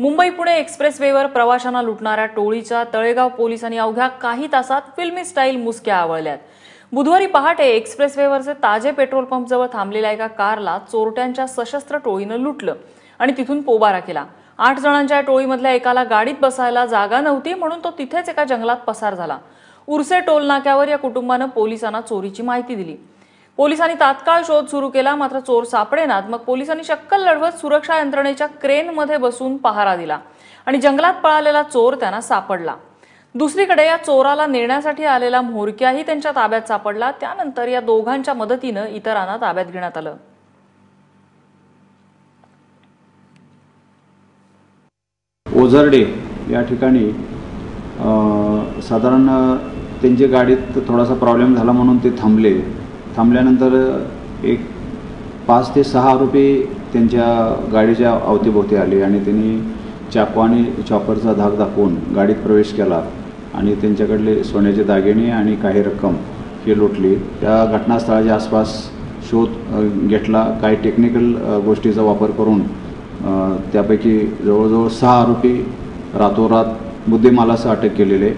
मुंबई पुणे एक्सप्रेसवेवर प्रवाशांना लुटणाऱ्या टोळीच्या तळेगाव पोलिसांनी अवघ्या काही तासात फिल्मी स्टाईल मुसक्या आवळल्यात. बुधवारी पहाटे एक्सप्रेसवेवरचे ताजे पेट्रोल पंपजवळ थांबलेल्या एका कारला चोरट्यांच्या सशस्त्र टोळीनं लुटलं आणि तिथून पोबारा केला. आठ जणांच्या या टोळीमधल्या एकाला गाडीत बसायला जागा नव्हती म्हणून तो तिथेच एका जंगलात पसार झाला. उरसे टोल नाक्यावर या कुटुंबानं पोलिसांना चोरीची माहिती दिली. पोलिसांनी तात्काळ शोध सुरू केला मात्र चोर सापडेनात. मग पोलिसांनी शक्कल लढवत सुरक्षा यंत्रणेच्या क्रेनमध्ये बसून पहारा दिला आणि जंगलात पळालेला चोर त्यांना सापडला. दुसरीकडे या चोराला नेण्यासाठी आलेला म्होरक्याही त्यांच्या ताब्यात सापडला. त्यानंतर या दोघांच्या मदतीनं इतरांना ताब्यात घेण्यात आलं. ओझरडे या ठिकाणी साधारण त्यांच्या गाडीत थोडासा प्रॉब्लेम झाला म्हणून ते थांबले. थांबल्यानंतर एक पाच ते सहा आरोपी त्यांच्या गाडीच्या अवतीभोवती आले आणि त्यांनी चाकू आणि चॉपरचा धाक दाखवून गाडीत प्रवेश केला आणि त्यांच्याकडले सोन्याचे दागिने आणि काही रक्कम हे लुटली. त्या घटनास्थळाच्या आसपास शोध घेतला. काही टेक्निकल गोष्टीचा वापर करून त्यापैकी जवळजवळ सहा आरोपी रातोरात मुद्देमालासह अटक केलेले.